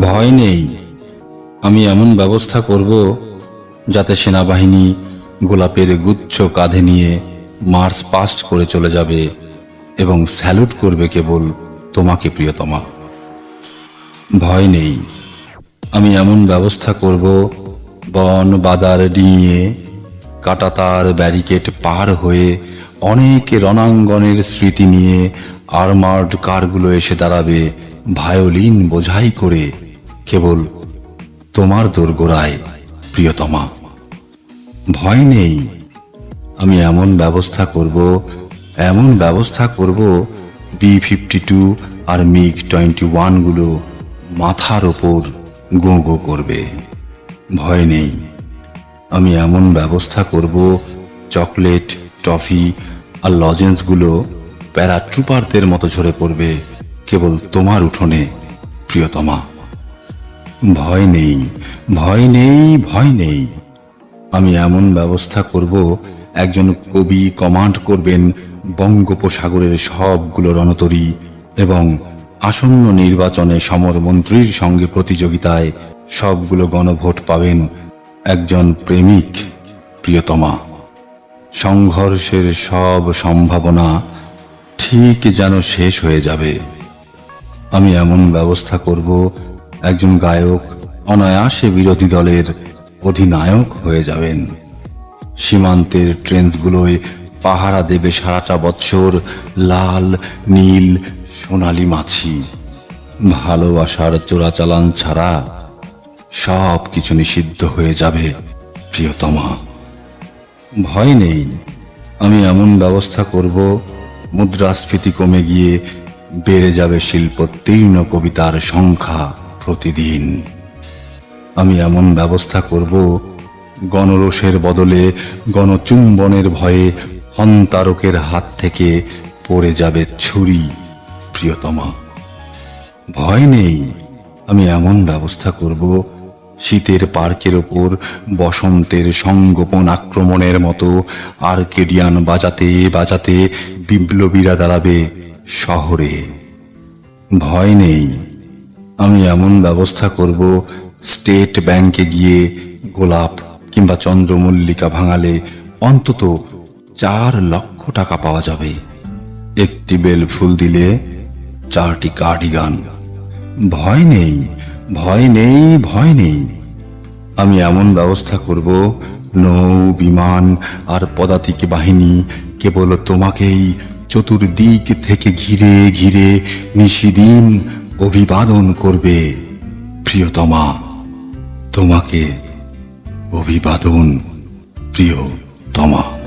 ভয় নেই। আমি এমন ব্যবস্থা করব যাতে সেনাবাহিনী গোলাপের গুচ্ছ কাঁধে নিয়ে মার্চ পাস্ট করে চলে যাবে এবং স্যালুট করবে কেবল তোমাকে, প্রিয়তমা। ভয় নেই। আমি এমন ব্যবস্থা করব বন বাদার ডিঙিয়ে কাটাতার ব্যারিকেড পার হয়ে অনেক রণাঙ্গনের স্মৃতি নিয়ে আর্মার্ড কারগুলো এসে দাঁড়াবে ভায়োলিন বোঝাই করে কেবল তোমার দোরগোড়ায়, প্রিয়তমা। ভয় নেই, আমি এমন ব্যবস্থা করব, এমন ব্যবস্থা করব বি ফিফটি টু আর মিগ টোয়েন্টি ওয়ানগুলো মাথার ওপর গো গো করবে। ভয় নেই, আমি এমন ব্যবস্থা করব, চকলেট, টফি আর লজেন্সগুলো প্যারাট্রুপারদের মতো ঝরে পড়বে। কেবল তোমার উঠোনে, প্রিয়তমা। ভয় নেই ভয় নেই ভয় নেই। আমি এমন ব্যবস্থা করব, একজন কবি কমান্ড করবেন বঙ্গোপসাগরের সবগুলো রণতরী এবং আসন্ন নির্বাচনে সমর মন্ত্রীর সঙ্গে প্রতিযোগিতায় সবগুলো গণভোট পাবেন একজন প্রেমিক, প্রিয়তমা। সংঘর্ষের সব সম্ভাবনা ঠিক যেন শেষ হয়ে যাবে। আমি এমন ব্যবস্থা করব, একজন গায়ক অনায়াসে বিরোধী দলের অধিনায়ক হয়ে যাবেন। সীমান্তের ট্রেন্সগুলোয় পাহারা দেবে সারাটা বছর লাল, নীল, সোনালি মাছি। ভালোবাসার চোরাচালান ছাড়া সব কিছু নিষিদ্ধ হয়ে যাবে, প্রিয়তমা। ভয় নেই, আমি এমন ব্যবস্থা করব, মুদ্রাস্ফীতি কমে গিয়ে বেড়ে যাবে শিল্পোত্তীর্ণ কবিতার সংখ্যা প্রতিদিন। আমি এমন ব্যবস্থা করব, গণরোষের বদলে গণচুম্বনের ভয়ে হন্তারকের হাত থেকে পড়ে যাবে ছুরি, প্রিয়তমা। ভয় নেই, আমি এমন ব্যবস্থা করব, শীতের পার্কের ওপর বসন্তের সংগোপন আক্রমণের মতো আর্কেডিয়ান বাজাতে বাজাতে বিপ্লবীরা দাঁড়াবে শহরে। ভয় নেই, আমি এমন ব্যবস্থা করব, স্টেট ব্যাংকে গিয়ে গোলাপ কিংবা চন্দ্রমল্লিকা ভাঙালে অন্তত চার লক্ষ টাকা পাওয়া যাবে। একটি বেল ফুল দিলে চারটি কার্ডিগান। ভয় নেই ভয় নেই ভয় নেই। আমি এমন ব্যবস্থা করব, নৌ, বিমান আর পদাতিক বাহিনী কেবল তোমাকেই চতুর্দিক থেকে ঘিরে ঘিরে নিশিদিন অভিবাদন করবে প্রিয়তমা। তোমাকে অভিবাদন প্রিয়তমা।